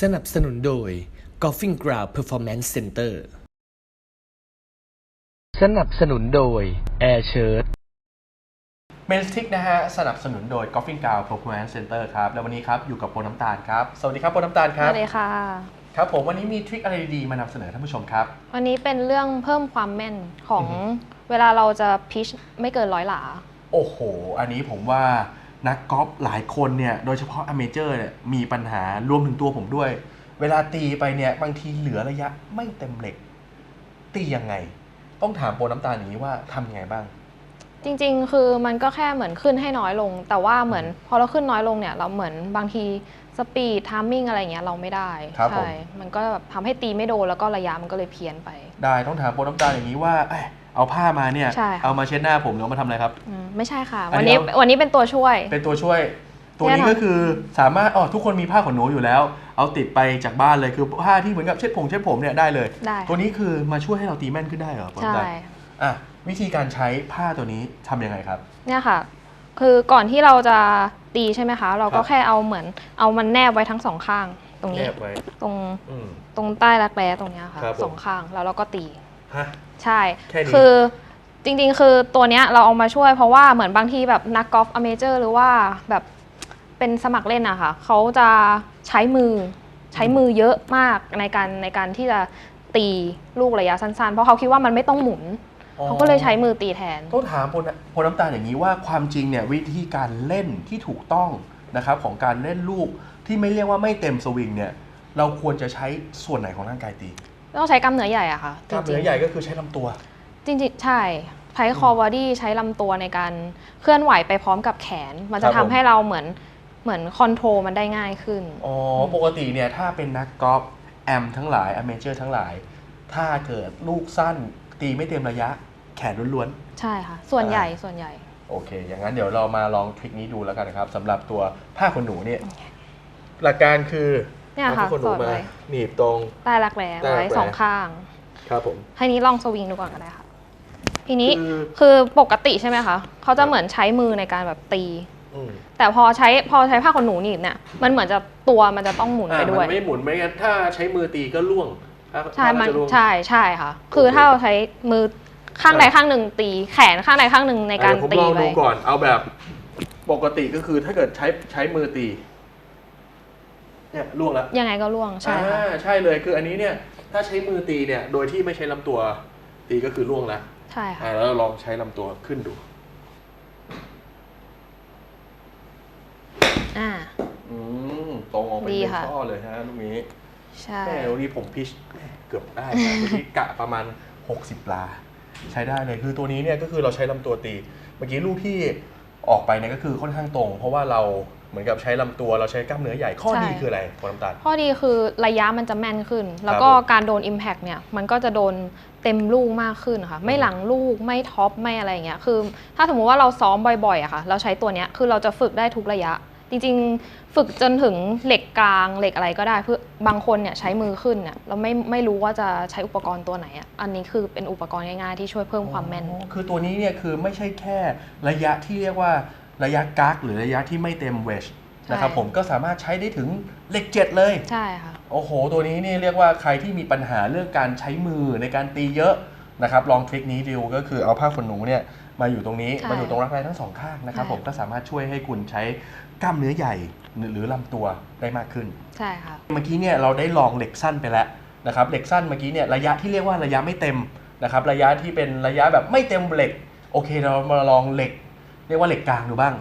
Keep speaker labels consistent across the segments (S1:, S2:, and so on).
S1: สนับสนุนโดย Golfing Ground Performance Center สนับสนุนโดย Air Shirt
S2: เมนสติกนะฮะสนับสนุนโดย Golfing Ground Performance Center ครับแล้ววันนี้ครับอยู่กับโปรน้ำตาลครับ สวัสดีครับโปรน้ำตาลค
S3: ส
S2: รับ
S3: วัสดีค่ะ
S2: ครับผมวันนี้มีทริคอะไรดีๆมานำเสนอท่านผู้ชมครับ
S3: วันนี้เป็นเรื่องเพิ่มความแม่นของ
S2: อือฮึ
S3: เวลาเราจะพิชไม่เกินร้อยหลา
S2: โอ้โห อันนี้ผมว่า นักกอล์ฟหลายคนเนี่ยโดยเฉพาะอเมเจอร์เนี่ยมีปัญหารวมถึงตัวผมด้วย เวลาตีไปเนี่ยบางทีเหลือระยะไม่เต็มเหล็ก ตียังไง ต้องถามโปรน้ำตาลอย่างนี้ว่าทำยังไงบ้าง
S3: จริงๆ คือมันก็แค่เหมือนขึ้นให้น้อยลง แต่ว่าเหมือนพอเราขึ้นน้อยลงเนี่ยเราเหมือนบางทีสปีดทามมิ่งอะไรเงี้ยเราไม่ได้
S2: ครับผม
S3: ใช่มันก็แบบทำให้ตีไม่โดนแล้วก็ระยะมันก็เลยเพี้ยนไป
S2: ได้ต้องถามโปรน้ำตาลอย่างนี้ว่าเอ้ย เอาผ้ามาเนี่ย
S3: ใช่ค่ะ
S2: เอามาเช็ดหน้าผมหรือเอามาทำอะไรครับ
S3: อืมไม่ใช่ค่ะ
S2: อัน
S3: วัน
S2: นี้
S3: นี้
S2: เรา
S3: วันนี้เป็นตัวช่วย
S2: เป็นตัวช่วย ตัวนี้
S3: แน่นอน
S2: ก็คือสามารถอ๋อทุกคนมีผ้าขนหนูอยู่แล้ว เอาติดไปจากบ้านเลยคือผ้าที่เหมือนกับเช็ดผงเช็ดผมเนี่ยได้เลย
S3: ได้
S2: ตัวนี้คือมาช่วยให้เราตีแม่นขึ้นได้เหรอผม
S3: ใช่
S2: ได้อะวิธีการใช้ผ้าตัวนี้ทำยังไงครับ
S3: เนี่ยค่ะ คือก่อนที่เราจะตีใช่ไหมคะ เราก็
S2: ครับ
S3: แค่เอาเหมือนเอามันแนบไว้ทั้งสองข้าง ตรงนี้
S2: แนบไว้
S3: ตรง
S2: อืม
S3: ตรงใต้รักแร้ตรงเนี้ยค่ะ
S2: ครับผม
S3: สองข้างแล้วเราก็ตี
S2: ฮะ
S3: ใช่
S2: แค่นี้
S3: คือจริงๆ คือตัวเนี้ยเราเอามาช่วยเพราะว่าเหมือนบางทีแบบนักกอล์ฟอเมเจอร์ หรือว่าแบบเป็นสมัครเล่นอะค่ะเขาจะใช้มือใช้มือเยอะมากในการในการที่จะตีลูกระยะสั้นๆ เพราะเขาคิดว่ามันไม่ต้องหมุน
S2: อ๋อ
S3: เขาก็เลยใช้มือตีแทน
S2: ต้องถามโปรน้ำโปรน้ำตาลอย่างนี้ว่าความจริงเนี่ยวิธีการเล่นที่ถูกต้องนะครับของการเล่นลูกที่ไม่เรียกว่าไม่เต็มสวิงเนี่ยเราควรจะใช้ส่วนไหนของร่างกายตี
S3: ต้องใช้กล้ามเนื้อใหญ่อะค่ะ
S2: กล้ามเนื้อใหญ่ก็คือใช้ลำตัว
S3: จริงๆจริงๆ ใช่ใช้คอบอดี้ใช้ลำตัวในการเคลื่อนไหวไปพร้อมกับแขน มันจะ
S2: ครับ
S3: ทำ
S2: ผม
S3: ให้เราเหมือนเหมือนคอนโทรลมันได้ง่ายขึ้น
S2: อ๋อ ปกติเนี่ยถ้าเป็นนักกอล์ฟแอมทั้งหลายอเมเจอร์ทั้งหลาย ถ้าเกิดลูกสั้นตีไม่เต็มระยะแขนล้วน
S3: ใช่ค่ะ ส่วนใหญ่ส่วนใหญ่
S2: ๆโอเค อย่างนั้นเดี๋ยวเรามาลองทริคนี้ดูแล้วกันนะครับสำหรับตัวผ้าขนหนูเนี่ยหลักการคือ
S3: เนี่ย
S2: อา
S3: ค่ะ
S2: ผ้าขนหนู
S3: สอด
S2: มา
S3: ไว้
S2: หนีบตรง
S3: ใต้รักแร้
S2: ใต้รัก
S3: ไว้
S2: แร้
S3: สองข้าง
S2: ครับผม
S3: ให้นี้ลองสวิงดูก่อนก็ได้ค่ะ ทีนี้
S2: คือ
S3: คือปกติใช่ไหมคะเขาจะเหมือนใช้มือในการแบบตี
S2: อืม
S3: แต่พอใช้พอใช้ผ้าขนหนูหนีบเนี่ยมันเหมือนจะตัวมันจะต้องหมุน
S2: อ่า
S3: ไปด้วย
S2: มันไม่หมุนไม่งั้นถ้าใช้มือตีก็ล่วงถ้า
S3: ใช่
S2: ถ้า
S3: มัน
S2: จะล่วง
S3: ใช่ใช่ค่ะ คือ
S2: โอเค
S3: ถ้าเราใช้มือข้างใด
S2: อะ
S3: ข้างหนึ่งตีแขนข้างใดข้างหนึ่งในการ
S2: อะ
S3: ตี
S2: เดี๋ยวผมลอง
S3: ไป
S2: ดูก่อนเอาแบบปกติก็คือถ้าเกิดใช้ใช้มือตี เนี่ยล่วงแล้ว
S3: ยังไงก็ล่วงใช่ค่ะ
S2: อ่าใช่เลยคืออันนี้เนี่ยถ้าใช้มือตีเนี่ยโดยที่ไม่ใช้ลำตัวตีก็คือล่วงแล้ว
S3: ใช่ค่ะ
S2: อ่าแล้วเราลองใช้ลำตัวขึ้นดู
S3: อ่า
S2: อืมตรงออกไป
S3: ดี
S2: เป็น
S3: ค่ะ
S2: ช่อเลยฮะลูกนี้
S3: ใช่
S2: แม่วันนี้ผมพิชแม่เกือบได้นะวันนี้กะประมาณ 60ลา ใช้ได้เลยคือตัวนี้เนี่ยก็คือเราใช้ลำตัวตี เมื่อกี้ลูกที่ออกไปเนี่ยก็คือค่อนข้างตรง เพราะว่าเรา เหมือนกับใช้ลำตัวเราใช้กล้ามเนื้อใหญ่ข้อดีคืออะไรพอน้ำตาล
S3: ข้อดีคือระยะมันจะแม่นขึ้น แล้วก็
S2: ผม
S3: การโดน Impact เนี่ยมันก็จะโดนเต็มลูกมากขึ้นค่ะ ไม่หลังลูกไม่ท็อปไม่อะไรอย่างเงี้ยคือ ถ้าสมมุติว่าเราซ้อมบ่อยๆอะค่ะ เราใช้ตัวเนี้ยคือเราจะฝึกได้ทุกระยะ จริงๆ ฝึกจนถึงเหล็กกลางเหล็กอะไรก็ได้เพื่อบางคนเนี่ยใช้มือขึ้นเนี่ยเราไม่ไม่รู้ว่าจะใช้อุปกรณ์ตัวไหนอะอันนี้คือเป็นอุปกรณ์ง่ายๆที่ช่วยเพิ่มความแม่น
S2: อ๋อคือตัวนี้เนี่ยคือไม่ใช่แค่ระยะที่เรียกว่า ระยะกักหรือระยะที่ไม่เต็มเวชนะครับ
S3: ใช่
S2: ผมก็สามารถใช้ได้ถึงเหล็กเจ็ดเลย
S3: ใช่ค่ะ
S2: โอ้โห ตัวนี้นี่เรียกว่าใครที่มีปัญหาเรื่องการใช้มือในการตีเยอะนะครับ ลองทริคนี้ดูก็คือเอาผ้าขนหนูเนี่ยมาอยู่ตรงนี้
S3: ใช่
S2: มาอยู่ตรงรักแร้ทั้งสองข้างนะครับ
S3: ใช่
S2: ผมก็สามารถช่วยให้คุณใช้กล้ามเนื้อใหญ่หรือหรือลำตัวได้มากขึ้น
S3: ใช่ค่ะ
S2: เมื่อกี้เนี่ยเราได้ลองเหล็กสั้นไปแล้วนะครับ เหล็กสั้นเมื่อกี้เนี่ยระยะที่เรียกว่าระยะไม่เต็มนะครับ ระยะที่เป็นระยะแบบไม่เต็มเหล็ก โอเคเรามาลองเหล็ก เรียกว่าเหล็กกลางดูบ้าง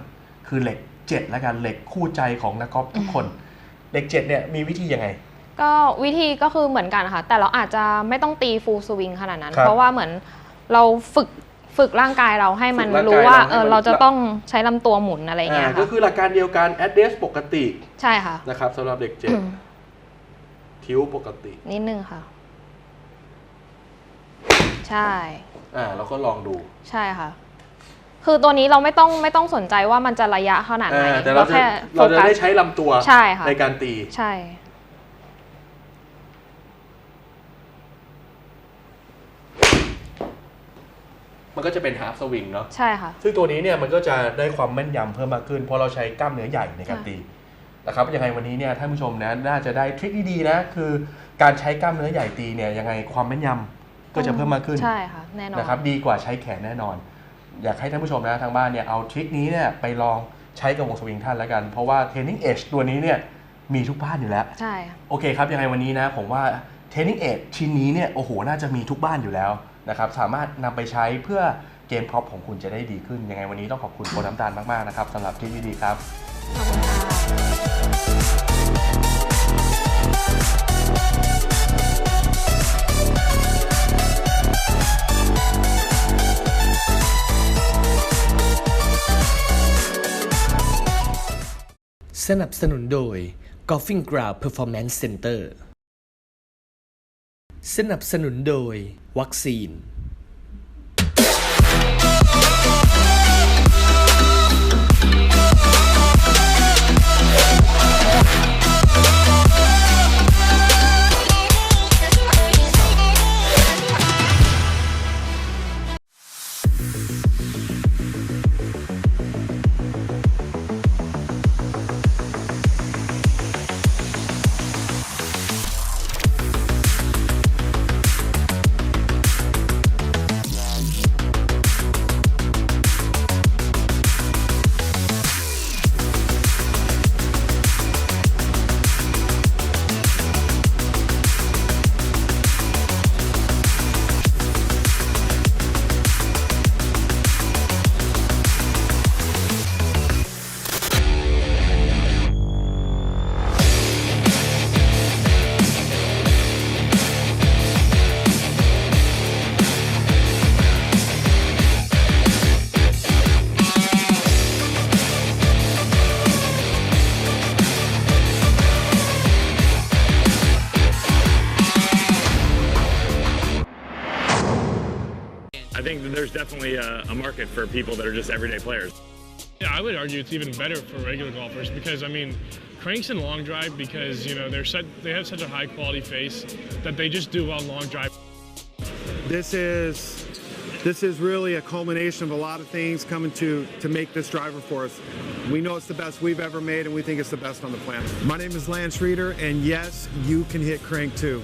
S2: คือเหล็กเจ็ดแล้วกันเหล็กคู่ใจของนักกอล์ฟทุกคนเหล็กเจ็ดเนี่ยมีวิธียังไง
S3: ก็วิธีก็คือเหมือนกันค่ะ แต่เราอาจจะไม่ต้องตีฟูลสวิงขนาดนั้น
S2: ครับ
S3: เพราะว่าเหมือนเราฝึกฝึกร่างกายเราให้มัน
S2: ฝึกร่างกาย
S3: รู้ว่า
S2: เราให้
S3: เออ
S2: มัน
S3: เราจะต้องใช้ลำตัวหมุนอะไรอย่างเงี้ย
S2: อ่าก็
S3: ค่ะ
S2: คือหลักการเดียวกัน address ปกติ
S3: ใช่ค่ะ
S2: นะครับสำหรับเด็กเจ็ดทิวปกติ
S3: นิดนึงค่ะ ใช่
S2: อ่าเราก็ลองดู
S3: ใช่ค่ะ คือตัวนี้เราไม่ต้องไม่ต้องสนใจว่ามันจะระยะขนาดไหน
S2: อ่าแต่เราจะ
S3: แค่โฟ
S2: เราจะ
S3: กัส
S2: ได้ใช้ลำตัว
S3: ใช่ค่ะ
S2: ในการตี
S3: ใช่
S2: มันก็จะเป็น half swing เนาะ
S3: ใช่ค่ะ
S2: ซึ่งตัวนี้เนี่ยมันก็จะได้ความแม่นยำเพิ่มมากขึ้น เพราะเราใช้กล้ามเนื้อใหญ่ในการ
S3: ค่ะ
S2: ตีนะครับยังไงวันนี้เนี่ยท่านผู้ชมนะน่าจะได้ทริคดีๆนะคือการใช้กล้ามเนื้อใหญ่ตีเนี่ยยังไงความแม่นยำก็จะเพิ่มมากขึ้น
S3: ใช่ค่ะ แน่นอน
S2: นะครับดีกว่าใช้แขนแน่นอน อยากให้ท่านผู้ชมนะทางบ้านเนี่ยเอาทริคนี้เนี่ยไปลองใช้กับวงสวิงท่านแล้วกัน เพราะว่าเทรนนิ่งเอ e ตัวนี้เนี่ยมีทุกบ้านอยู่แล้ว
S3: ใช่ค่ะ
S2: โอเคครับยังไงวันนี้นะผมว่าเทรนนิ่งเอ e ชิ้นนี้เนี่ยโอ้โหน่าจะมีทุกบ้านอยู่แล้วนะครับสามารถนำไปใช้เพื่อเกมพร็อพของคุณจะได้ดีขึ้น ยังไงวันนี้ต้องขอบคุณโค้ชน้ำตาลมากๆนะครับสำหรับทริคดีๆครับ
S3: ขอบคุณค่ะ
S1: สนับสนุนโดย Golfing Ground Performance Center สนับสนุนโดย วัคซีน
S4: think that there's definitely a, a market for people that are just everyday players.
S5: Yeah, I would argue it's even better for regular golfers because I mean, cranks and long drive because you know they're set, they have such a high quality face that they just do well in long drive.
S6: this is this is really a culmination of a lot of things coming to to make this driver for us. We know it's the best we've ever made, and we think it's the best on the planet. My name is Lance Reeder, and yes, you can hit crank too.